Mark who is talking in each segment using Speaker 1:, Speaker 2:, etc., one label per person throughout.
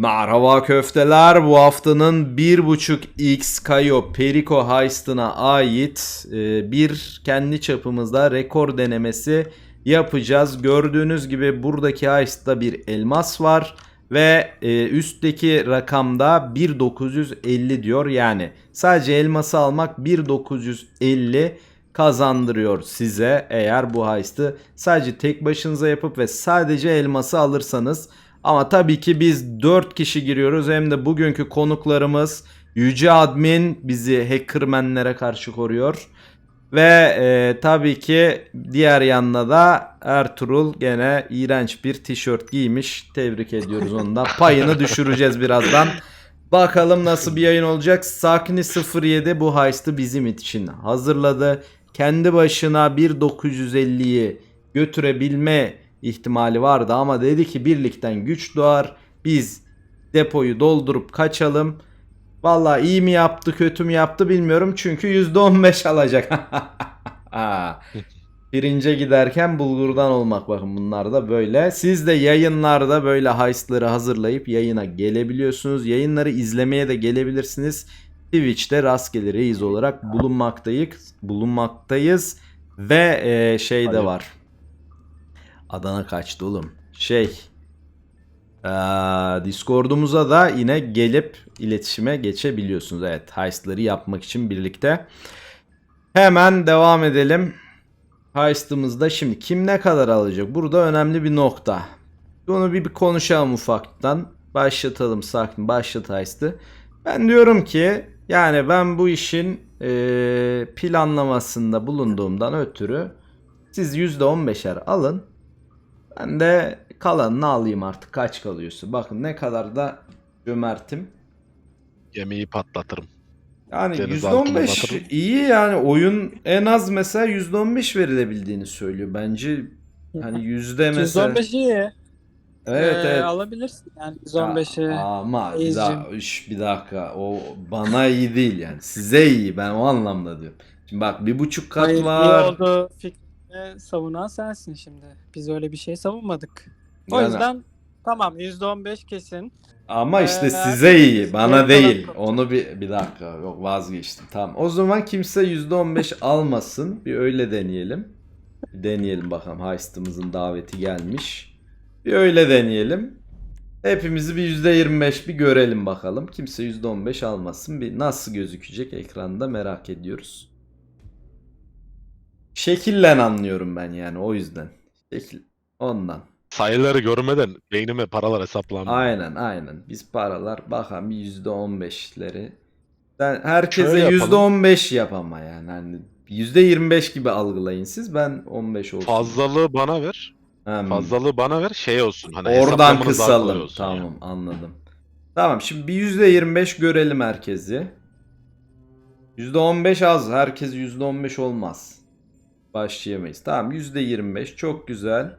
Speaker 1: Merhaba köfteler. Bu haftanın 1.5x Kayo Perico Heist'ına ait e, bir kendi çapımızda rekor denemesi yapacağız. Gördüğünüz gibi buradaki Heist'ta bir elmas var ve e, üstteki rakamda 1950 diyor. Yani sadece elması almak 1950 kazandırıyor size eğer bu heist'i sadece tek başınıza yapıp ve sadece elması alırsanız. Ama tabii ki biz 4 kişi giriyoruz hem de bugünkü konuklarımız Yüce Admin bizi hackermenlere karşı koruyor. Ve e, tabii ki diğer yanına da Ertuğrul gene iğrenç bir tişört giymiş. Tebrik ediyoruz onu da. Payını düşüreceğiz birazdan. Bakalım nasıl bir yayın olacak. Sakni 07 bu heist'i bizim için hazırladı. Kendi başına 1950'yi götürebilme ihtimali vardı ama dedi ki birlikten güç doğar. Biz depoyu doldurup kaçalım. Vallahi iyi mi yaptı kötü mü yaptı bilmiyorum çünkü %15 alacak. Pirince giderken bulgurdan olmak bakın bunlar da böyle. Siz de yayınlarda böyle heistleri hazırlayıp yayına gelebiliyorsunuz. Yayınları izlemeye de gelebilirsiniz. Twitch'te rastgele reis olarak bulunmaktayız. Bulunmaktayız ve e, şey de var. Adana kaçtı oğlum. Şey Discord'umuza da yine gelip iletişime geçebiliyorsunuz. Evet, heist'ları yapmak için birlikte. Hemen devam edelim. Heist'ımızda şimdi kim ne kadar alacak? Burada önemli bir nokta. Bunu bir, bir konuşalım ufaktan. Başlatalım sakin. Başlat heist'i. Ben diyorum ki yani ben bu işin eee, planlamasında bulunduğumdan ötürü siz %15'er alın. Ben de kalanını alayım artık. Kaç kalıyorsa. Bakın ne kadar da cömertim.
Speaker 2: Gemiyi patlatırım.
Speaker 1: Yani
Speaker 2: Deniz altına
Speaker 1: %15
Speaker 2: batırın.
Speaker 1: iyi yani oyun en az mesela %15 verilebildiğini söylüyor. Bence hani yüzde mesela
Speaker 3: 115 iyi.
Speaker 1: evet
Speaker 3: Ee,
Speaker 1: evet.
Speaker 3: Alabilirsin yani 115'i.
Speaker 1: Aa, Ama bir, daha, üş, bir dakika o bana iyi değil yani. Size iyi ben o anlamda diyorum. Şimdi bak bir buçuk kat
Speaker 3: Hayır, iyi
Speaker 1: var.
Speaker 3: oldu fikrini savunan sensin şimdi. Biz öyle bir şey savunmadık. O
Speaker 1: Yani-
Speaker 3: yüzden tamam %15 kesin.
Speaker 1: Ama işte
Speaker 3: Ee,
Speaker 1: size iyi, bana
Speaker 3: geri kalan
Speaker 1: değil.
Speaker 3: çok-
Speaker 1: Onu bir bir dakika yok vazgeçtim. Tamam. O zaman kimse %15 almasın. Bir öyle deneyelim. Bir deneyelim bakalım. Heist'ımızın daveti gelmiş. Bir öyle deneyelim. Hepimizi bir %25 bir görelim bakalım. Kimse %15 almasın. Bir nasıl gözükecek ekranda merak ediyoruz. Şekillen anlıyorum ben yani o yüzden. Şekil ondan.
Speaker 2: Sayıları görmeden beynime paralar hesaplanmıyor.
Speaker 1: Aynen aynen. Biz paralar bakalım bir yüzde on beşleri. Ben herkese
Speaker 2: Şöyle yapalım.
Speaker 1: yüzde on beş yap ama yani. Hani yüzde yirmi beş gibi algılayın siz. Ben on beş olsun.
Speaker 2: Fazlalığı bana ver.
Speaker 1: Hem
Speaker 2: Fazlalığı bana ver. Şey olsun. Hani
Speaker 1: Oradan
Speaker 2: hesaplamanız daha kolay
Speaker 1: kısalım.
Speaker 2: olsun
Speaker 1: Tamam
Speaker 2: yani.
Speaker 1: anladım. Tamam şimdi bir yüzde yirmi beş görelim herkesi. Yüzde on beş az. Herkes yüzde on beş olmaz. Başlayamayız. Tamam yüzde yirmi beş çok güzel.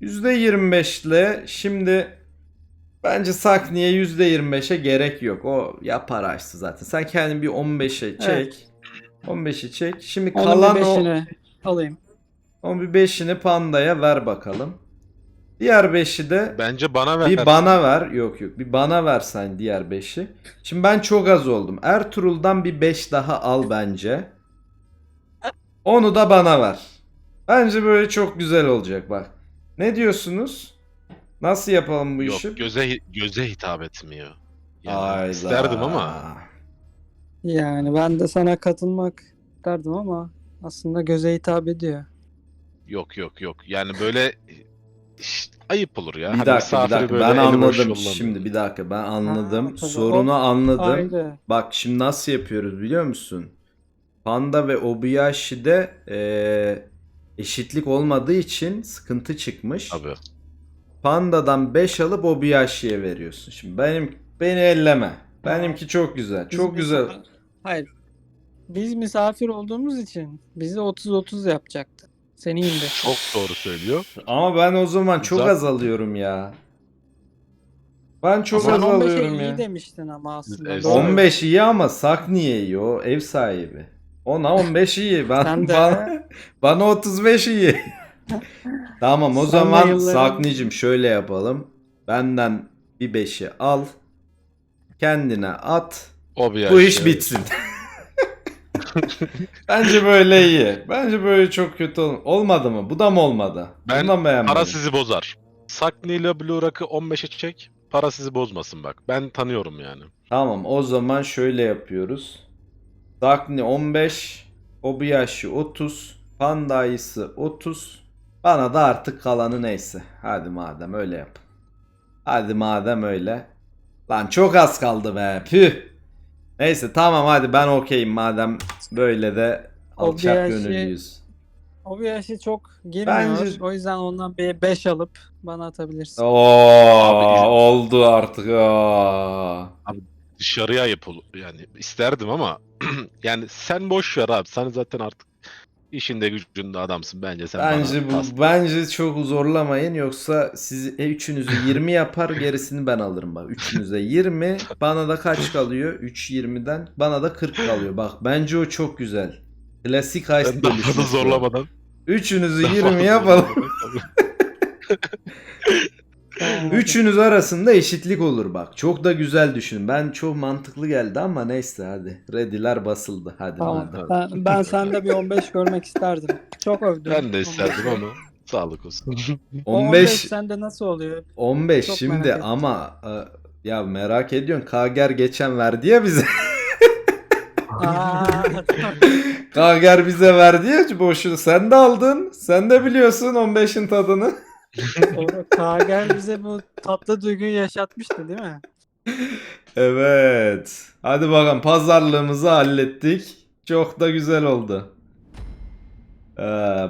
Speaker 1: Yüzde yirmi beşle şimdi bence Sakni'ye yüzde yirmi beşe gerek yok. O yapar açtı zaten. Sen kendini bir 15'e çek.
Speaker 3: Evet.
Speaker 1: 15'i çek. Şimdi
Speaker 3: Onun
Speaker 1: kalan
Speaker 3: bir
Speaker 1: o
Speaker 3: alayım.
Speaker 1: onun bir 5'ini Panda'ya ver bakalım. Diğer 5'i de
Speaker 2: Bence bana ver.
Speaker 1: bir bana ver. Yok yok. Bir bana versen diğer 5'i. Şimdi ben çok az oldum. Ertuğrul'dan bir 5 daha al bence. Onu da bana ver. Bence böyle çok güzel olacak bak. Ne diyorsunuz? Nasıl yapalım bu
Speaker 2: Yok
Speaker 1: işi?
Speaker 2: göze göze hitap etmiyor. Yani
Speaker 1: Hayda.
Speaker 2: isterdim ama
Speaker 3: Yani ben de sana katılmak isterdim ama aslında göze hitap ediyor.
Speaker 2: yok yok yok. Yani böyle iş- ayıp olur ya.
Speaker 1: Bir
Speaker 2: Hani
Speaker 1: dakika bir
Speaker 2: misafiri
Speaker 1: dakika
Speaker 2: böyle
Speaker 1: ben
Speaker 2: eli boş
Speaker 1: anladım
Speaker 2: yollamayın.
Speaker 1: şimdi bir dakika ben anladım
Speaker 3: Ha, tabii.
Speaker 1: sorunu
Speaker 3: O-
Speaker 1: anladım
Speaker 3: Ayrı.
Speaker 1: bak şimdi nasıl yapıyoruz biliyor musun Panda ve Obuyashi'de eee, eşitlik olmadığı için sıkıntı çıkmış
Speaker 2: Tabii.
Speaker 1: Panda'dan 5 alıp Obuyashi'ye veriyorsun şimdi benim beni elleme benimki çok güzel
Speaker 3: Biz
Speaker 1: çok güzel
Speaker 3: misafir- Hayır. Biz misafir olduğumuz için bizi 30-30 yapacaktı. Seni indi.
Speaker 2: Çok doğru söylüyor.
Speaker 1: ama ben o zaman çok
Speaker 2: Güzel.
Speaker 1: az alıyorum ya ben çok
Speaker 3: Sen
Speaker 1: az
Speaker 3: 15'e
Speaker 1: alıyorum
Speaker 3: iyi
Speaker 1: ya
Speaker 3: demiştin ama aslında. Doğru.
Speaker 1: 15 iyi ama Sak niye iyi o ev sahibi. Ona 15 iyi. Ben,
Speaker 3: Sen de.
Speaker 1: bana, bana 35 iyi. tamam o
Speaker 3: Sen de
Speaker 1: zaman
Speaker 3: yılların-
Speaker 1: Saknicim şöyle yapalım. Benden Bir 5'i al. Kendine at.
Speaker 2: O bir
Speaker 1: Bu iş bitsin. Bence böyle iyi. Bence böyle çok kötü ol- olmadı mı? Bu da mı olmadı?
Speaker 2: Ben
Speaker 1: Bundan beğenmedim.
Speaker 2: Para sizi bozar. Sakni ile Blue Rock'ı 15'e çek. Para sizi bozmasın bak. Ben tanıyorum yani.
Speaker 1: Tamam o zaman şöyle yapıyoruz. Dakni 15, Obayashi 30, Panda ayısı 30. Bana da artık kalanı neyse. Hadi madem öyle yapın. Hadi madem öyle. Lan çok az kaldı be. Püh. Neyse tamam hadi ben okeyim madem böyle de alçak
Speaker 3: Obayashi-
Speaker 1: gönüllüyüz.
Speaker 3: O bir yaşı çok girmiyor.
Speaker 1: Bence-
Speaker 3: O yüzden ondan bir 5 alıp bana atabilirsin.
Speaker 1: Oo oldu artık. Aa.
Speaker 2: Dışarıya olur. Yani isterdim ama yani sen boş ver abi. Sen zaten artık işinde gücünde adamsın. Bence sen
Speaker 1: Bence bu bence çok zorlamayın yoksa siz e, üçünüzü 20 yapar gerisini ben alırım bak. Üçünüze 20 bana da kaç kalıyor? 3 20'den bana da 40 kalıyor. Bak bence o çok güzel. Klasik heist
Speaker 2: daha
Speaker 1: o.
Speaker 2: zorlamadan.
Speaker 1: Üçünüzü
Speaker 2: daha
Speaker 1: 20
Speaker 2: fazla
Speaker 1: yapalım. Üçünüz arasında eşitlik olur bak. Çok da güzel düşünün. Ben çok mantıklı geldi ama neyse hadi. Ready'ler basıldı. Hadi
Speaker 3: Tamam.
Speaker 1: madem.
Speaker 3: Ben, ben sende bir 15 görmek isterdim. Çok övdüm.
Speaker 2: ben de isterdim ama sağlık olsun.
Speaker 3: O 15
Speaker 1: 15
Speaker 3: sende nasıl oluyor?
Speaker 1: 15
Speaker 3: Çok
Speaker 1: şimdi ama e, ya merak ediyorsun Kager geçen verdi ya bize. Kager bize verdi ya boşuna. Sen de aldın. Sen de biliyorsun 15'in tadını.
Speaker 3: Kager bize bu tatlı duyguyu yaşatmıştı değil mi?
Speaker 1: Evet. Hadi bakalım pazarlığımızı hallettik. Çok da güzel oldu. Ee,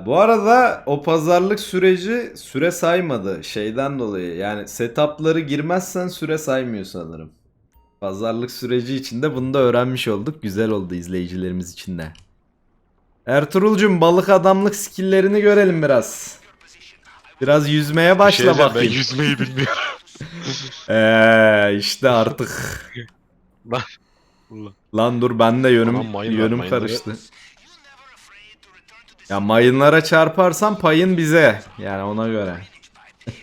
Speaker 1: bu arada o pazarlık süreci süre saymadı şeyden dolayı. Yani setupları girmezsen süre saymıyor sanırım. Pazarlık süreci içinde bunu da öğrenmiş olduk. Güzel oldu izleyicilerimiz için de. Ertuğrul'cum balık adamlık skilllerini görelim biraz. Biraz yüzmeye
Speaker 2: Bir şey
Speaker 1: başla
Speaker 2: diyeceğim, ben
Speaker 1: bakayım.
Speaker 2: yüzmeyi bilmiyorum.
Speaker 1: Eee işte artık. Lan dur ben de yönüm
Speaker 2: mayın var,
Speaker 1: yönüm
Speaker 2: mayınları-
Speaker 1: karıştı. Ya mayınlara çarparsan payın bize. Yani ona göre.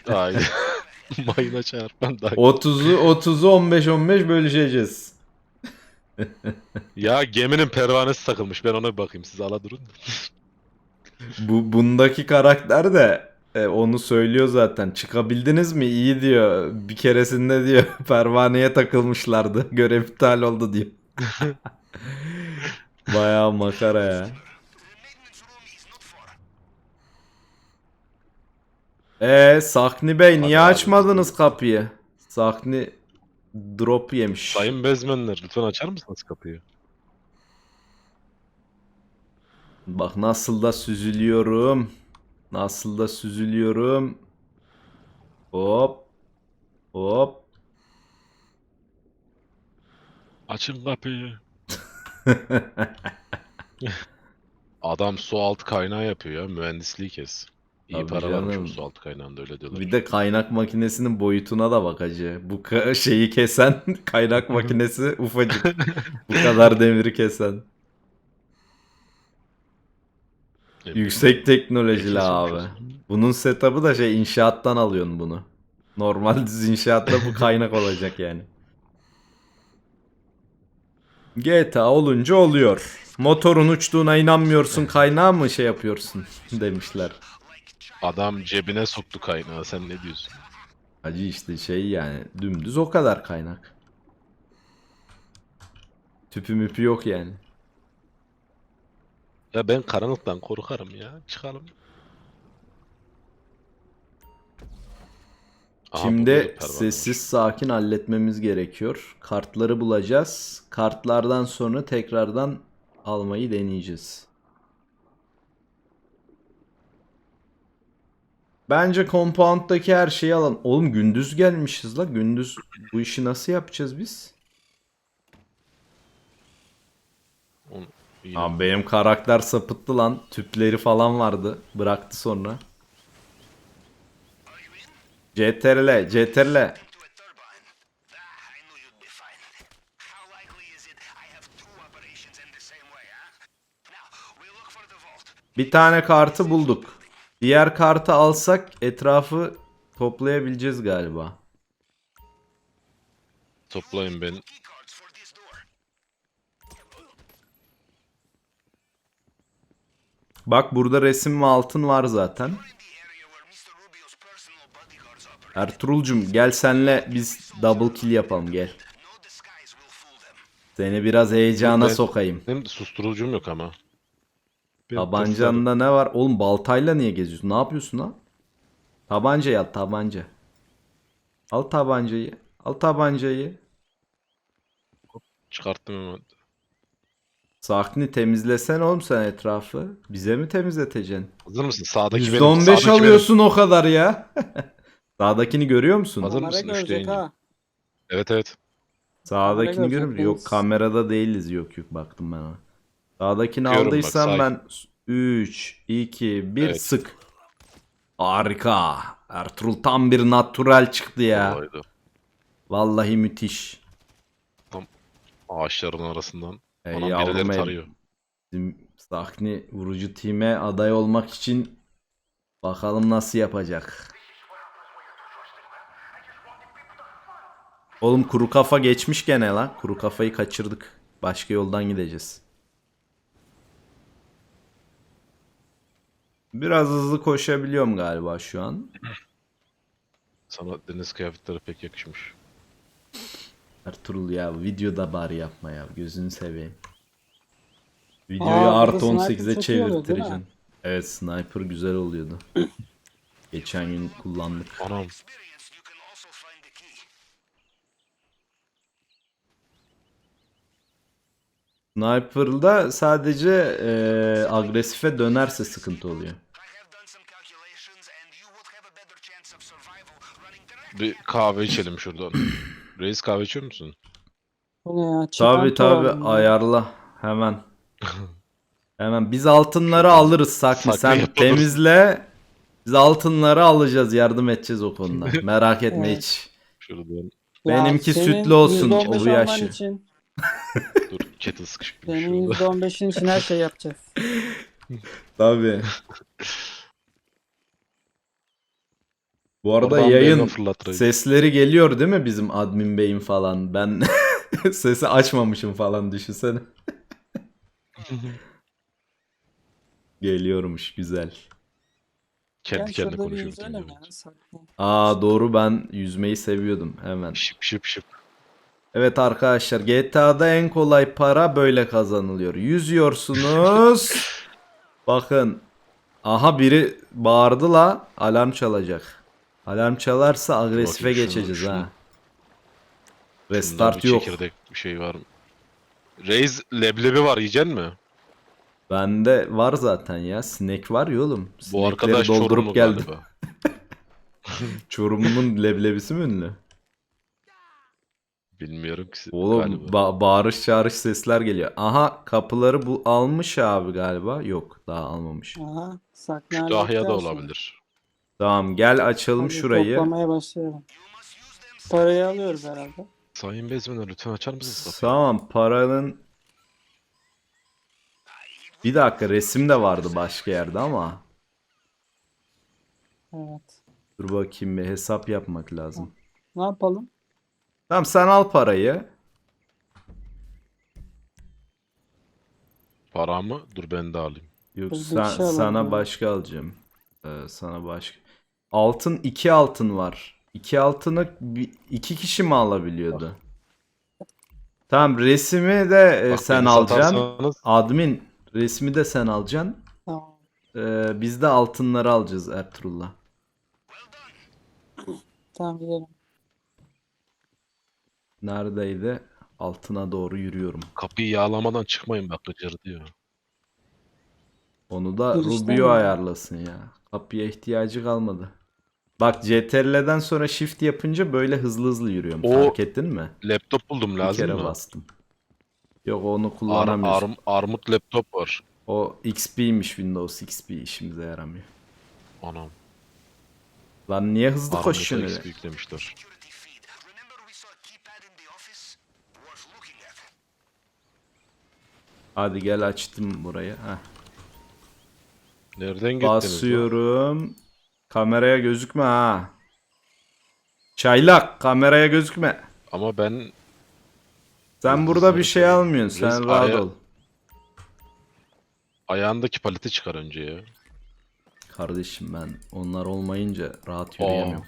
Speaker 2: Aynen. Mayına çarpan da.
Speaker 1: 30'u 30'u 15 15 bölüşeceğiz.
Speaker 2: Ya geminin pervanesi takılmış. Ben ona bir bakayım. Siz ala durun.
Speaker 1: Bu bundaki karakter de e, onu söylüyor zaten. Çıkabildiniz mi? İyi diyor. Bir keresinde diyor pervaneye takılmışlardı. Görev iptal oldu diyor. Bayağı makara ya. Ee Sakni Bey niye
Speaker 2: Hadi abi.
Speaker 1: açmadınız kapıyı? Sakni drop yemiş.
Speaker 2: Sayın bezmenler lütfen açar mısınız kapıyı?
Speaker 1: Bak nasıl da süzülüyorum. Nasıl da süzülüyorum. Hop. Hop.
Speaker 2: Açın kapıyı. Adam su altı kaynağı yapıyor ya. Mühendisliği kes. İyi
Speaker 1: Tabii
Speaker 2: para varmış
Speaker 1: canım.
Speaker 2: o su altı kaynağında öyle diyorlar.
Speaker 1: Bir de kaynak makinesinin boyutuna da bak hacı. Bu ka- şeyi kesen kaynak makinesi ufacık. Bu kadar demiri kesen.
Speaker 2: Ne bileyim.
Speaker 1: Yüksek teknolojili abi. Bunun setup'ı da şey inşaattan alıyorsun bunu. Normal düz inşaatta bu kaynak olacak yani. GTA olunca oluyor. Motorun uçtuğuna inanmıyorsun kaynağı mı şey yapıyorsun demişler.
Speaker 2: Adam cebine soktu kaynağı. Sen ne diyorsun?
Speaker 1: Hacı işte şey yani dümdüz o kadar kaynak. Tüpü müpü yok yani.
Speaker 2: Ya ben karanlıktan korkarım ya. Çıkalım. Aha, burada
Speaker 1: Şimdi
Speaker 2: pervane var.
Speaker 1: sessiz sakin halletmemiz gerekiyor. Kartları bulacağız. Kartlardan sonra tekrardan almayı deneyeceğiz. Bence compound'daki her şeyi alalım. Oğlum gündüz gelmişiz la. Gündüz bu işi nasıl yapacağız biz?
Speaker 2: Yine-
Speaker 1: Abi benim karakter sapıttı lan. Tüpleri falan vardı. Bıraktı sonra. CTRL, CTRL. Bir tane kartı bulduk. Diğer kartı alsak etrafı toplayabileceğiz galiba.
Speaker 2: toplayın beni.
Speaker 1: Bak burada resim ve altın var zaten. Ertuğrul'cum gel senle biz double kill yapalım gel. Seni biraz heyecana
Speaker 2: Ben-
Speaker 1: sokayım.
Speaker 2: Benim susturucum yok ama. Ben
Speaker 1: Tabancanda ne var? Oğlum baltayla niye geziyorsun? Ne yapıyorsun lan? Tabancayı al tabanca. Al tabancayı. Al tabancayı.
Speaker 2: Çıkarttım hemen.
Speaker 1: Sakni temizlesen oğlum sen etrafı. Bize mi temizleteceksin?
Speaker 2: Hazır mısın? Sağdaki benim.
Speaker 1: %15
Speaker 2: sağdaki benim.
Speaker 1: alıyorsun o kadar ya. Sağdakini görüyor musun?
Speaker 2: Hazır
Speaker 3: Kamera
Speaker 2: mısın? Üç
Speaker 3: görecek
Speaker 2: deyince.
Speaker 3: ha.
Speaker 2: Evet evet.
Speaker 1: Sağdakini
Speaker 3: Kamera
Speaker 1: görüyor musun? Yok
Speaker 3: göreceksiniz.
Speaker 1: kamerada değiliz. Yok yok baktım ben ona. Sağdakini
Speaker 2: Bakıyorum bak,
Speaker 1: aldıysan
Speaker 2: sağ-
Speaker 1: ben 3, 2, 1
Speaker 2: Evet.
Speaker 1: sık. Harika. Ertuğrul tam bir natural çıktı ya.
Speaker 2: Olaydı.
Speaker 1: Vallahi müthiş.
Speaker 2: Ağaçların arasından.
Speaker 1: Ey
Speaker 2: Anam birileri
Speaker 1: ey.
Speaker 2: tarıyor.
Speaker 1: Bizim Sahni vurucu time aday olmak için bakalım nasıl yapacak. Oğlum kuru kafa geçmiş gene lan. Kuru kafayı kaçırdık. Başka yoldan gideceğiz. Biraz hızlı koşabiliyorum galiba şu an.
Speaker 2: Sana deniz kıyafetleri pek yakışmış.
Speaker 1: Ertuğrul ya videoda bari yapma ya. Gözünü seveyim. Videoyu
Speaker 3: Aa,
Speaker 1: artı
Speaker 3: burada sniper
Speaker 1: 18'e
Speaker 3: çok iyi oluyor, değil mi?
Speaker 1: çevirtireceksin. Evet sniper güzel oluyordu. Geçen gün kullandık.
Speaker 2: Anam.
Speaker 1: Sniper'da sadece eee, agresife dönerse sıkıntı oluyor.
Speaker 2: Bir kahve içelim şuradan. Reis kahve içiyor musun?
Speaker 3: Bu ne ya?
Speaker 1: Tabi tabi ayarla hemen. Hemen biz altınları alırız Saklı.
Speaker 2: Saklı
Speaker 1: Sen
Speaker 2: yapılır.
Speaker 1: temizle. Biz altınları alacağız yardım edeceğiz o konuda. Merak etme
Speaker 3: Evet.
Speaker 1: hiç.
Speaker 2: Şuradan.
Speaker 1: Benimki sütlü olsun,
Speaker 3: %15
Speaker 1: o bu yaşı.
Speaker 3: Için,
Speaker 2: Dur kettle sıkışmış
Speaker 3: senin
Speaker 2: şurada.
Speaker 3: %15'in için her şey yapacağız.
Speaker 1: Tabi. Bu arada
Speaker 2: Oradan
Speaker 1: yayın
Speaker 2: beni
Speaker 1: sesleri geliyor değil mi bizim admin beyim falan? Ben sesi açmamışım falan düşünsene. Geliyormuş güzel.
Speaker 2: Kendi kendine
Speaker 3: şurada bir
Speaker 2: konuşuyor.
Speaker 3: yüzelim
Speaker 2: bütün
Speaker 3: ya.
Speaker 2: gün.
Speaker 3: saklı.
Speaker 1: Aa doğru ben yüzmeyi seviyordum hemen.
Speaker 2: Şıp şıp şıp.
Speaker 1: Evet arkadaşlar GTA'da en kolay para böyle kazanılıyor. Yüzüyorsunuz. Bakın. Aha biri bağırdı la. Alarm çalacak. Alarm çalarsa agresife
Speaker 2: Bakayım şunu,
Speaker 1: geçeceğiz
Speaker 2: şunu.
Speaker 1: ha. Restart
Speaker 2: bir
Speaker 1: yok.
Speaker 2: Çekirdek bir şey var mı? Reis leblebi var yiyecek mi?
Speaker 1: Bende var zaten ya. Sinek var ya oğlum.
Speaker 2: Bu
Speaker 1: Sinekleri
Speaker 2: arkadaş
Speaker 1: doldurup geldim.
Speaker 2: galiba.
Speaker 1: Çorum'un leblebisi mi ünlü?
Speaker 2: Bilmiyorum ki.
Speaker 1: Oğlum
Speaker 2: galiba.
Speaker 1: ba- bağırış çağırış sesler geliyor. Aha kapıları bu almış abi galiba. Yok daha almamış.
Speaker 3: Aha.
Speaker 2: Kütahya'da
Speaker 3: halledeceğiz şimdi.
Speaker 2: olabilir.
Speaker 1: Tamam gel açalım
Speaker 3: Hadi
Speaker 1: şurayı.
Speaker 3: Toplamaya başlayalım. Parayı alıyoruz herhalde.
Speaker 2: Sayın Bezmen'e lütfen açar mısınız kapıyı?
Speaker 1: Tamam paranın bir dakika resim de vardı başka yerde ama
Speaker 3: Evet.
Speaker 1: dur bakayım bir hesap yapmak lazım.
Speaker 3: Ne yapalım?
Speaker 1: Tamam sen al parayı.
Speaker 2: Paramı dur ben de alayım.
Speaker 1: Yok
Speaker 3: Biz bir
Speaker 1: sen,
Speaker 3: şey alalım
Speaker 1: sana
Speaker 3: ya.
Speaker 1: başka alacağım. Ee, sana başka. Altın iki altın var. İki altını iki kişi mi alabiliyordu? Tamam resmi de e,
Speaker 2: Bak
Speaker 1: sen
Speaker 2: beni
Speaker 1: alacaksın.
Speaker 2: satarsanız
Speaker 1: Admin resmi de sen alacaksın.
Speaker 3: Tamam.
Speaker 1: Ee, biz de altınları alacağız Ertuğrul'la.
Speaker 3: Tamam gidelim.
Speaker 1: Neredeydi? Altına doğru yürüyorum.
Speaker 2: Kapıyı yağlamadan çıkmayın bak gıcır diyor.
Speaker 1: Onu da Rubio ayarlasın ya. Kapıya ihtiyacı kalmadı. Bak CTRL'den sonra shift yapınca böyle hızlı hızlı yürüyorum.
Speaker 2: O
Speaker 1: Fark ettin mi?
Speaker 2: Laptop buldum
Speaker 1: Bir
Speaker 2: lazım
Speaker 1: kere
Speaker 2: mı?
Speaker 1: bastım. Yok onu
Speaker 2: Ar,
Speaker 1: kullanamıyorsun.
Speaker 2: arm- armut laptop var.
Speaker 1: O XP'ymiş Windows XP işimize yaramıyor.
Speaker 2: Anam.
Speaker 1: Lan niye hızlı
Speaker 2: Armut'a
Speaker 1: koşuyorsun
Speaker 2: XP
Speaker 1: öyle?
Speaker 2: yüklemişler.
Speaker 4: security feed. Remember we saw a keypad in the office? Worth looking at.
Speaker 1: Hadi gel açtım burayı. Heh.
Speaker 2: Nereden gittiniz lan?
Speaker 1: Basıyorum. Kameraya gözükme ha. Çaylak kameraya gözükme.
Speaker 2: Ama ben
Speaker 1: Sen burada bir şey almıyorsun. Sen rahat
Speaker 2: aya-
Speaker 1: ol.
Speaker 2: Ayağındaki paleti çıkar önce ya.
Speaker 1: Kardeşim ben onlar olmayınca rahat yürüyemiyorum.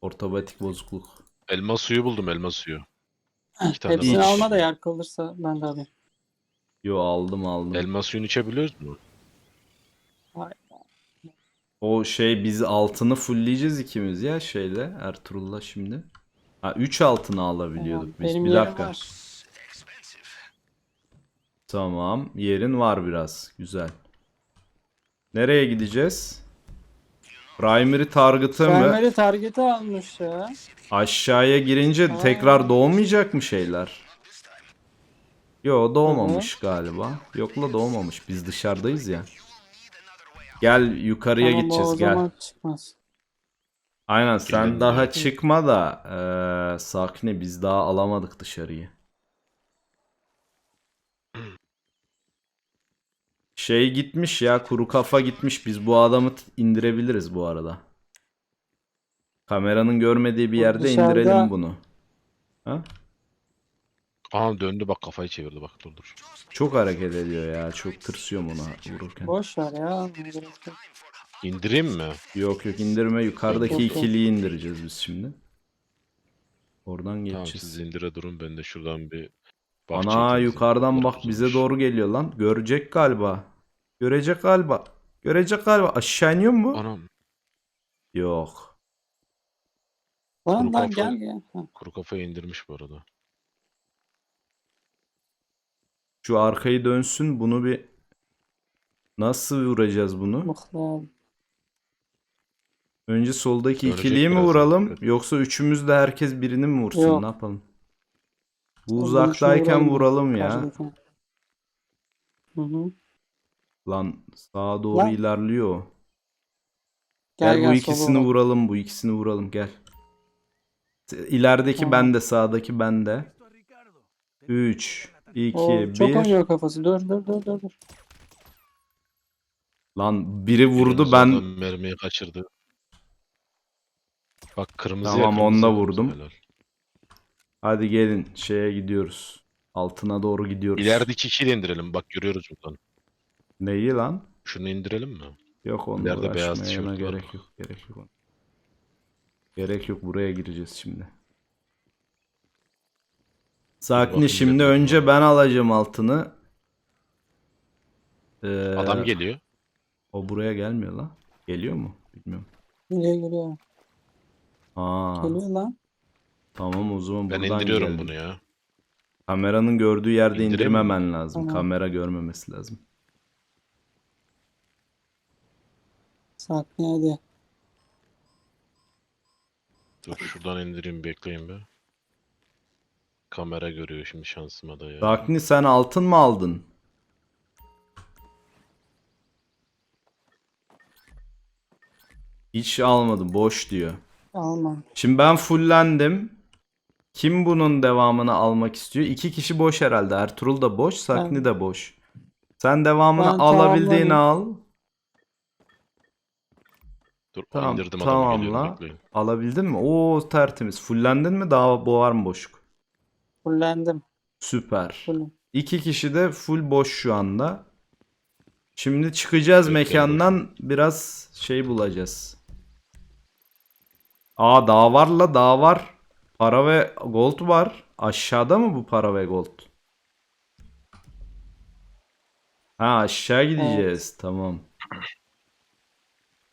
Speaker 1: Ortobatik bozukluk.
Speaker 2: Elma suyu buldum elma suyu. İki tane
Speaker 3: Hepsini
Speaker 1: var.
Speaker 3: alma da yer kalırsa ben de alayım.
Speaker 1: Yo aldım aldım.
Speaker 2: Elma suyunu içebiliyoruz mu?
Speaker 1: O şey biz altını fullleyeceğiz ikimiz ya şeyle Ertuğrul'la şimdi. Ha 3 altını alabiliyorduk
Speaker 3: Tamam,
Speaker 1: biz.
Speaker 3: Benim
Speaker 1: bir
Speaker 3: yerim
Speaker 1: dakika.
Speaker 3: var.
Speaker 1: Tamam. Yerin var biraz. Güzel. Nereye gideceğiz? Primary target'ı mı?
Speaker 3: Primary target'i almış ya.
Speaker 1: Aşağıya girince tekrar doğmayacak mı şeyler? Yo doğmamış galiba. Yokla doğmamış. Biz dışarıdayız ya. Gel yukarıya
Speaker 3: Tamam,
Speaker 1: gideceğiz
Speaker 3: o
Speaker 1: gel.
Speaker 3: zaman çıkmaz.
Speaker 1: Aynen sen
Speaker 2: Gidelim
Speaker 1: daha çıkma da eee Sakne biz daha alamadık dışarıyı. Şey gitmiş ya kuru kafa gitmiş biz bu adamı t- indirebiliriz bu arada. Kameranın görmediği bir
Speaker 3: Bu
Speaker 1: yerde
Speaker 3: dışarıda-
Speaker 1: indirelim bunu. Ha?
Speaker 2: Aha döndü bak kafayı çevirdi bak dur dur.
Speaker 1: Çok hareket ediyor ya çok tırsıyorum ona vururken.
Speaker 3: Boş ver ya.
Speaker 2: İndireyim mi?
Speaker 1: Yok yok indirme yukarıdaki
Speaker 3: Yok, yok.
Speaker 1: ikiliyi indireceğiz biz şimdi. Oradan
Speaker 2: Tamam
Speaker 1: geçeceğiz.
Speaker 2: siz indire durun ben de şuradan bir bahçe
Speaker 1: Ana
Speaker 2: temizleyeyim.
Speaker 1: yukarıdan bak bize doğru geliyor lan. Görecek galiba. Görecek galiba. Görecek galiba. Aşağı iniyor mu?
Speaker 2: Anam
Speaker 1: Yok.
Speaker 3: Lan
Speaker 2: Kuru
Speaker 3: lan
Speaker 2: kafa-
Speaker 3: gel. Ha,
Speaker 2: kuru kafayı indirmiş bu arada.
Speaker 1: Şu arkayı dönsün. Bunu bir nasıl vuracağız bunu?
Speaker 3: Muhtemelen.
Speaker 1: Önce soldaki
Speaker 2: Görecek
Speaker 1: ikiliyi mi
Speaker 2: birazdan.
Speaker 1: vuralım yoksa üçümüz de herkes birini mi vursun?
Speaker 3: Yok.
Speaker 1: Ne yapalım? Bu
Speaker 3: O zaman
Speaker 1: uzaktayken
Speaker 3: şunu
Speaker 1: vuralım ya.
Speaker 3: Karşıdaki. Hı hı.
Speaker 1: Lan sağa doğru
Speaker 3: Lan.
Speaker 1: ilerliyor. o.
Speaker 3: Gel
Speaker 1: Gel,
Speaker 3: gel,
Speaker 1: bu ikisini
Speaker 3: bak.
Speaker 1: vuralım, bu ikisini vuralım gel. İlerideki
Speaker 3: Tamam.
Speaker 1: bende, sağdaki bende. 3 2
Speaker 3: O çok
Speaker 1: 1
Speaker 3: oynuyor kafası. Dur dur dur dur. dur.
Speaker 1: Lan biri vurdu ben
Speaker 2: oradan mermiyi kaçırdı. Bak kırmızı
Speaker 1: Tamam, onunla vurdum. hadi gelin şeye gidiyoruz. Altına doğru gidiyoruz.
Speaker 2: İlerideki kişiyi de indirelim. Bak görüyoruz buradan.
Speaker 1: Neyi lan?
Speaker 2: Şunu indirelim mi?
Speaker 1: Yok onunla
Speaker 2: İleride beyaz
Speaker 1: uğraşmaya
Speaker 2: tişört var.
Speaker 1: gerek yok. Gerek yok. Gerek yok buraya gireceğiz şimdi. Sakni
Speaker 2: bakayım
Speaker 1: şimdi
Speaker 2: dedim
Speaker 1: önce ben alacağım altını. Ee,
Speaker 2: Adam geliyor.
Speaker 1: O buraya gelmiyor lan. Geliyor mu? Bilmiyorum.
Speaker 3: Geliyor geliyor.
Speaker 1: Aa,
Speaker 3: Geliyor lan.
Speaker 1: tamam o zaman
Speaker 2: Ben
Speaker 1: buradan
Speaker 2: indiriyorum
Speaker 1: geldim.
Speaker 2: bunu ya.
Speaker 1: Kameranın gördüğü yerde
Speaker 2: İndireyim mi?
Speaker 1: indirmemen lazım.
Speaker 3: Tamam.
Speaker 1: Kamera görmemesi lazım.
Speaker 3: Sakne hadi.
Speaker 2: Dur şuradan indireyim bekleyin be. Kamera görüyor şimdi şansıma da ya.
Speaker 1: Sakni sen altın mı aldın? Hiç almadım. Boş diyor.
Speaker 3: Almam.
Speaker 1: Şimdi ben fullendim. Kim bunun devamını almak istiyor? İki kişi boş herhalde. Ertuğrul da boş, Sakni
Speaker 3: Ben-
Speaker 1: de boş. Sen devamını
Speaker 3: Ben
Speaker 1: alabildiğini al.
Speaker 2: Dur
Speaker 1: Tamam,
Speaker 2: indirdim adamı
Speaker 1: tamamla.
Speaker 2: geliyorum bekleyin.
Speaker 1: Alabildin mi? Oo tertemiz. Fullendin mi? Daha boğar mı boşluk?
Speaker 3: Fullendim.
Speaker 1: Süper.
Speaker 3: Full.
Speaker 1: İki kişi de full boş şu anda. Şimdi çıkacağız
Speaker 2: Bekleyin,
Speaker 1: mekandan biraz şey bulacağız. Aa dağ var la dağ var. Para ve gold var. Aşağıda mı bu para ve gold? Ha aşağı gideceğiz. Tamam.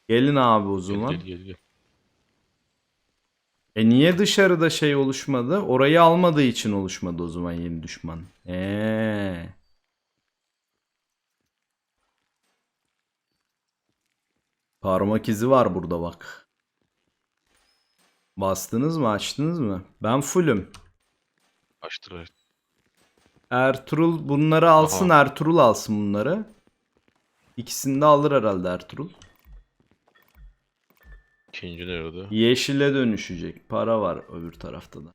Speaker 1: Gelin abi o zaman.
Speaker 2: gel gel gel.
Speaker 1: E niye dışarıda şey oluşmadı? Orayı almadığı için oluşmadı o zaman yeni düşman. Eee. Parmak izi var burada bak. Bastınız mı açtınız mı? Ben fullüm.
Speaker 2: Açtır.
Speaker 1: Ertuğrul bunları alsın
Speaker 2: Aha.
Speaker 1: Ertuğrul alsın bunları. İkisini de alır herhalde Ertuğrul.
Speaker 2: İkinci nerede?
Speaker 1: Yeşile dönüşecek. Para var öbür tarafta da.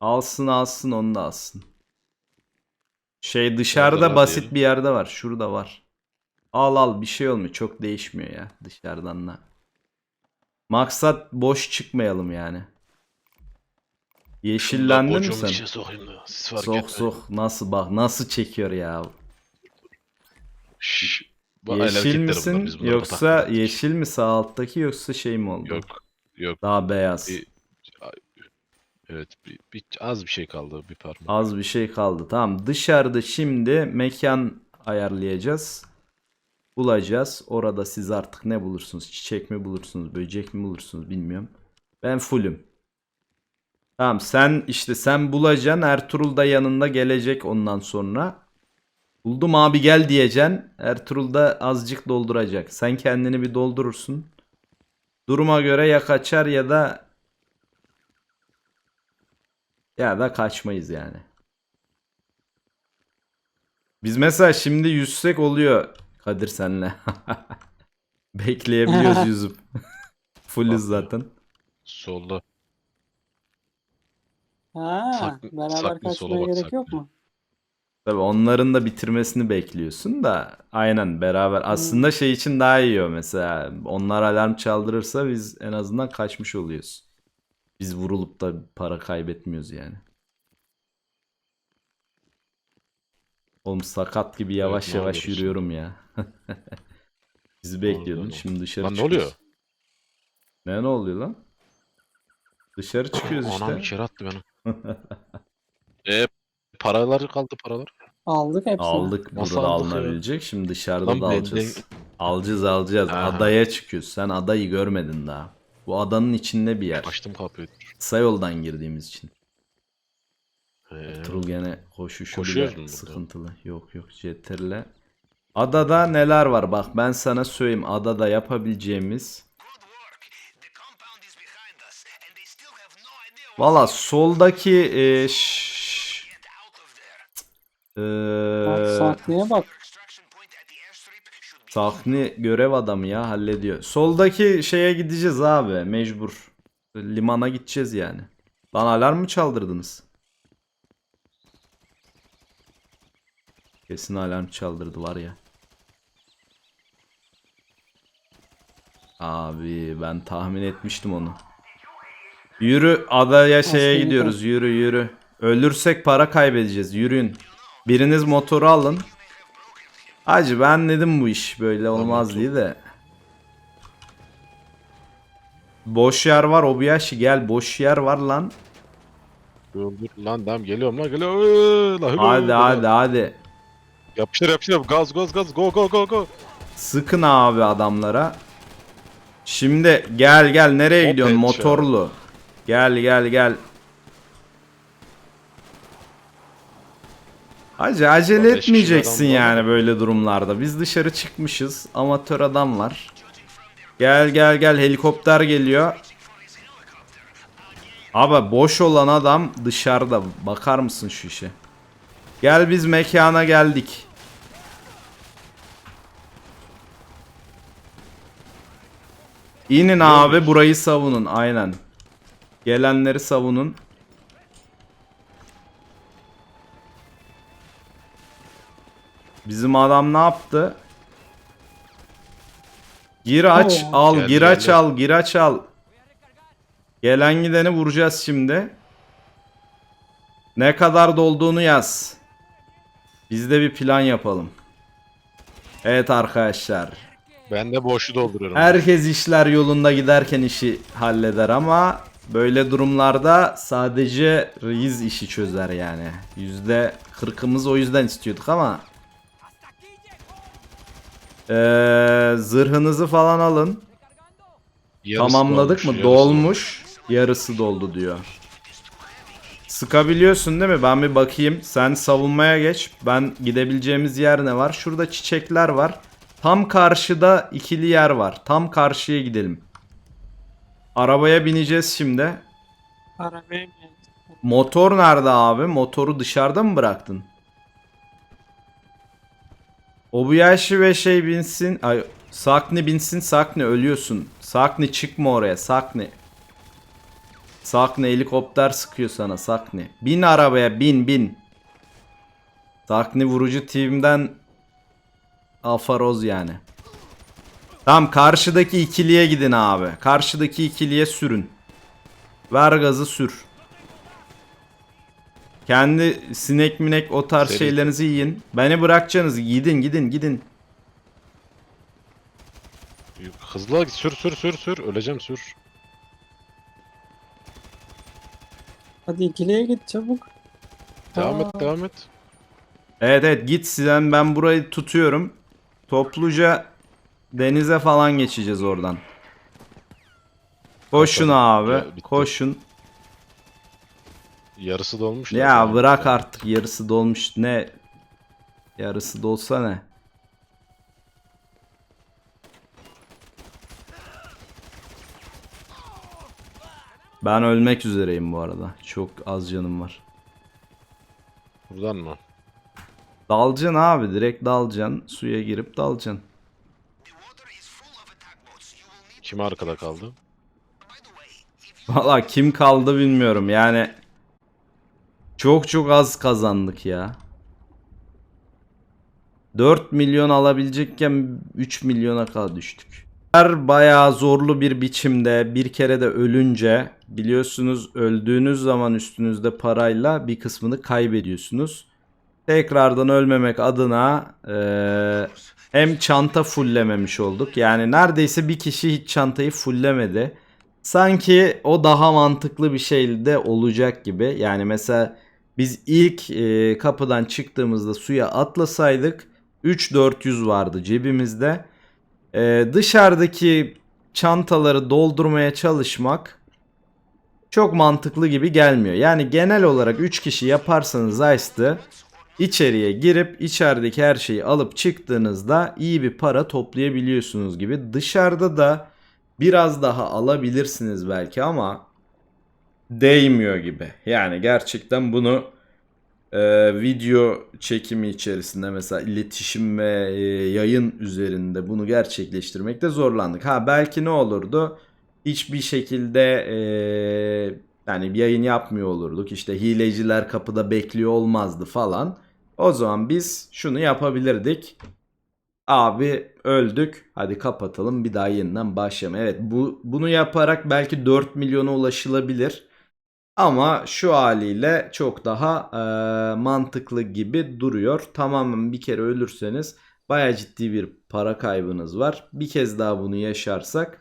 Speaker 1: Alsın alsın onu da alsın. Şey dışarıda basit
Speaker 2: diyelim?
Speaker 1: bir yerde var. Şurada var. Al al bir şey olmuyor. Çok değişmiyor ya dışarıdan da. Maksat boş çıkmayalım yani. Yeşillendin mi sen?
Speaker 2: içine sokayım da. Siz fark
Speaker 1: Sok
Speaker 2: etmeyin.
Speaker 1: sok. Nasıl bak nasıl çekiyor ya.
Speaker 2: Şşş. Bu
Speaker 1: Yeşil
Speaker 2: bunlar,
Speaker 1: misin
Speaker 2: biz bunları
Speaker 1: yoksa yeşil mi sağ alttaki yoksa şey mi oldu?
Speaker 2: Yok. Yok.
Speaker 1: Daha beyaz.
Speaker 2: Bir- Evet. Bir, bir- az bir şey kaldı. Bir parmak.
Speaker 1: Az bir şey kaldı. Tamam. Dışarıda şimdi mekan ayarlayacağız. Bulacağız. Orada siz artık ne bulursunuz? Çiçek mi bulursunuz? Böcek mi bulursunuz? Bilmiyorum. Ben fullüm. Tamam sen işte sen bulacaksın. Ertuğrul da yanında gelecek ondan sonra. Buldum abi gel diyeceksin. Ertuğrul da azıcık dolduracak. Sen kendini bir doldurursun. Duruma göre ya kaçar ya da ya da kaçmayız yani. Biz mesela şimdi yüzsek oluyor Kadir senle. Bekleyebiliyoruz yüzüp. Fullüz zaten.
Speaker 2: Solda.
Speaker 3: Ha,
Speaker 2: Saklı-
Speaker 3: beraber
Speaker 2: saklı sola
Speaker 3: kaçmaya
Speaker 2: bak,
Speaker 3: gerek
Speaker 2: saklı.
Speaker 3: yok mu?
Speaker 1: Tabii onların da bitirmesini bekliyorsun da aynen beraber. Aslında şey için daha iyi o mesela. Onlar alarm çaldırırsa biz en azından kaçmış oluyoruz. Biz vurulup da para kaybetmiyoruz yani. Oğlum sakat gibi yavaş
Speaker 2: ne
Speaker 1: yavaş
Speaker 2: yapıyoruz?
Speaker 1: yürüyorum ya. Bizi bekliyordun. Şimdi dışarı
Speaker 2: Lan ne
Speaker 1: çıkıyoruz.
Speaker 2: oluyor?
Speaker 1: Ne ne oluyor lan? Dışarı çıkıyoruz
Speaker 2: Anam
Speaker 1: işte.
Speaker 2: içeri attı beni. e paralar kaldı paralar.
Speaker 3: Aldık hepsini.
Speaker 1: Aldık
Speaker 2: Nasıl
Speaker 1: burada
Speaker 2: aldık ya?
Speaker 1: alınabilecek. Şimdi dışarıda
Speaker 2: Lan
Speaker 1: da
Speaker 2: ben-
Speaker 1: alacağız. Alacağız alacağız.
Speaker 2: Aha.
Speaker 1: Adaya çıkıyoruz. Sen adayı görmedin daha. Bu adanın içinde bir yer.
Speaker 2: Açtım kapıyı.
Speaker 1: Kısa yoldan girdiğimiz için.
Speaker 2: Ee,
Speaker 1: Turul gene koşuşu
Speaker 2: Koşuyoruz
Speaker 1: bile
Speaker 2: mu burada?
Speaker 1: sıkıntılı. Yok yok jetterle. Adada neler var? Bak ben sana söyleyeyim. Adada yapabileceğimiz. Valla soldaki e, ş-
Speaker 3: Bak sahneye bak.
Speaker 1: Sahni görev adamı ya hallediyor. Soldaki şeye gideceğiz abi mecbur. Limana gideceğiz yani. Lan alarm mı çaldırdınız? Kesin alarm çaldırdı var ya. Abi ben tahmin etmiştim onu. Yürü adaya şeye
Speaker 3: Aslında
Speaker 1: gidiyoruz yürü yürü. Ölürsek para kaybedeceğiz yürüyün. Biriniz motoru alın. Hacı ben dedim bu iş böyle olmaz diye de. Boş yer var Obiyashi gel boş yer var lan.
Speaker 2: dur, dur. Lan tamam geliyorum lan geliyorum. Lan,
Speaker 1: Hadi hadi hadi.
Speaker 2: Yapıştır yapıştır gaz gaz gaz go go go go.
Speaker 1: Sıkın abi adamlara. Şimdi gel gel nereye
Speaker 2: Hop
Speaker 1: gidiyorsun
Speaker 2: headshot.
Speaker 1: motorlu. Gel gel gel. Hacı acele etmeyeceksin
Speaker 2: adam var.
Speaker 1: yani böyle durumlarda. Biz dışarı çıkmışız. Amatör adam var. Gel gel gel helikopter geliyor. Abi boş olan adam dışarıda. Bakar mısın şu işe? Gel biz mekana geldik. İnin abi burayı savunun aynen. Gelenleri savunun. Bizim adam ne yaptı? Gir aç
Speaker 3: Oo.
Speaker 1: al
Speaker 2: Geldi,
Speaker 1: gir aç al gir aç al. Gelen gideni vuracağız şimdi. Ne kadar dolduğunu yaz. Biz de bir plan yapalım. Evet arkadaşlar.
Speaker 2: Ben de boşu dolduruyorum.
Speaker 1: Herkes işler yolunda giderken işi halleder ama böyle durumlarda sadece reis işi çözer yani. Yüzde kırkımız o yüzden istiyorduk ama. Ee, zırhınızı falan alın.
Speaker 2: Yarısı
Speaker 1: Tamamladık
Speaker 2: dolmuş,
Speaker 1: mı?
Speaker 2: yarısı
Speaker 1: Dolmuş. Yarısı doldu diyor. Sıkabiliyorsun değil mi? Ben bir bakayım. Sen savunmaya geç. Ben gidebileceğimiz yer ne var? Şurada çiçekler var. Tam karşıda ikili yer var. Tam karşıya gidelim. Arabaya bineceğiz şimdi.
Speaker 3: Arabaya geldik.
Speaker 1: Motor nerede abi? Motoru dışarıda mı bıraktın? Obuyashi ve şey binsin. Ay, Sakni binsin. Sakni ölüyorsun. Sakni çıkma oraya. Sakni. Sakni helikopter sıkıyor sana. Sakni. Bin arabaya bin bin. Sakni vurucu team'den Afaroz yani. Tamam karşıdaki ikiliye gidin abi. Karşıdaki ikiliye sürün. Ver gazı sür. Kendi sinek minek o tarz
Speaker 2: Seri.
Speaker 1: şeylerinizi yiyin. Beni bırakacaksınız. Gidin gidin gidin.
Speaker 2: Hızlı sür sür sür sür. Öleceğim sür.
Speaker 3: Hadi ikiliye git çabuk.
Speaker 2: Devam
Speaker 3: Aa.
Speaker 2: et devam et.
Speaker 1: Evet evet git Sinan ben burayı tutuyorum. Topluca denize falan geçeceğiz oradan. Koşun abi.
Speaker 2: Ya, bitti.
Speaker 1: Koşun.
Speaker 2: Yarısı dolmuş.
Speaker 1: Ya
Speaker 2: zaten.
Speaker 1: bırak artık yarısı dolmuş ne? Yarısı dolsa ne? Ben ölmek üzereyim bu arada. Çok az canım var.
Speaker 2: Buradan mı?
Speaker 1: Dalacaksın abi direkt dalacaksın. Suya girip
Speaker 4: need.
Speaker 2: Kim arkada kaldı?
Speaker 1: Valla kim kaldı bilmiyorum yani. Çok çok az kazandık ya. 4 milyon alabilecekken 3 milyona kadar düştük. Her bayağı zorlu bir biçimde bir kere de ölünce biliyorsunuz öldüğünüz zaman üstünüzde parayla bir kısmını kaybediyorsunuz. Tekrardan ölmemek adına eee, hem çanta fulllememiş olduk. Yani neredeyse bir kişi hiç çantayı fulllemedi. Sanki o daha mantıklı bir şey de olacak gibi. Yani mesela biz ilk e, kapıdan çıktığımızda suya atlasaydık 3400 vardı cebimizde. E, dışarıdaki çantaları doldurmaya çalışmak çok mantıklı gibi gelmiyor. Yani genel olarak 3 kişi yaparsanız Ice'dı içeriye girip içerideki her şeyi alıp çıktığınızda iyi bir para toplayabiliyorsunuz gibi. Dışarıda da biraz daha alabilirsiniz belki ama değmiyor gibi. Yani gerçekten bunu e, video çekimi içerisinde mesela iletişim ve e, yayın üzerinde bunu gerçekleştirmekte zorlandık. Ha belki ne olurdu? Hiçbir şekilde e, yani bir yayın yapmıyor olurduk. İşte hileciler kapıda bekliyor olmazdı falan. O zaman biz şunu yapabilirdik. Abi öldük. Hadi kapatalım bir daha yeniden başlayalım. Evet bu bunu yaparak belki 4 milyona ulaşılabilir. Ama şu haliyle çok daha eee, mantıklı gibi duruyor. Tamamen bir kere ölürseniz baya ciddi bir para kaybınız var. Bir kez daha bunu yaşarsak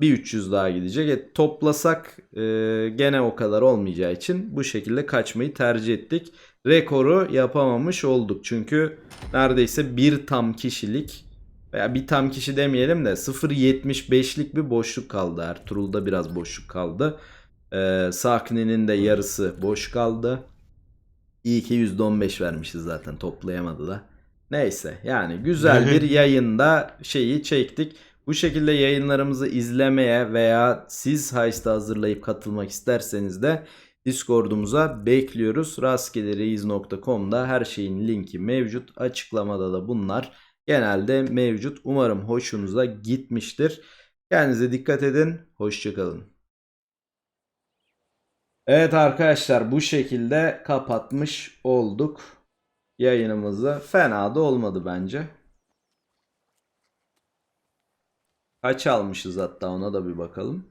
Speaker 1: bir 300 daha gidecek. E, toplasak eee, gene o kadar olmayacağı için bu şekilde kaçmayı tercih ettik. Rekoru yapamamış olduk. Çünkü neredeyse bir tam kişilik veya bir tam kişi demeyelim de 0.75'lik bir boşluk kaldı. Ertuğrul'da biraz boşluk kaldı. Ee, Sakni'nin de yarısı boş kaldı. İyi ki %15 vermişiz zaten toplayamadı da. Neyse yani güzel bir yayında şeyi çektik. Bu şekilde yayınlarımızı izlemeye veya siz Heist'ı hazırlayıp katılmak isterseniz de Discord'umuza bekliyoruz. Rastgelereyiz.com'da her şeyin linki mevcut. Açıklamada da bunlar genelde mevcut. Umarım hoşunuza gitmiştir. Kendinize dikkat edin. Hoşçakalın. Evet arkadaşlar bu şekilde kapatmış olduk yayınımızı. Fena da olmadı bence. Kaç almışız hatta ona da bir bakalım.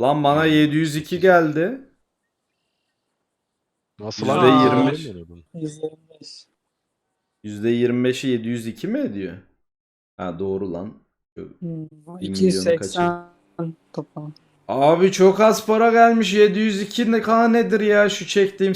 Speaker 1: Lan bana 702 geldi.
Speaker 2: Nasıl
Speaker 1: Yüzde
Speaker 2: lan?
Speaker 1: yirmi.
Speaker 2: Bilmiyordum.
Speaker 3: 125.
Speaker 1: %25'i 702 mi ediyor? Ha doğru lan.
Speaker 3: Hmm,
Speaker 1: milyonu
Speaker 3: 280 toplam.
Speaker 1: Abi çok az para gelmiş 702 ne kadar nedir ya şu çektiğim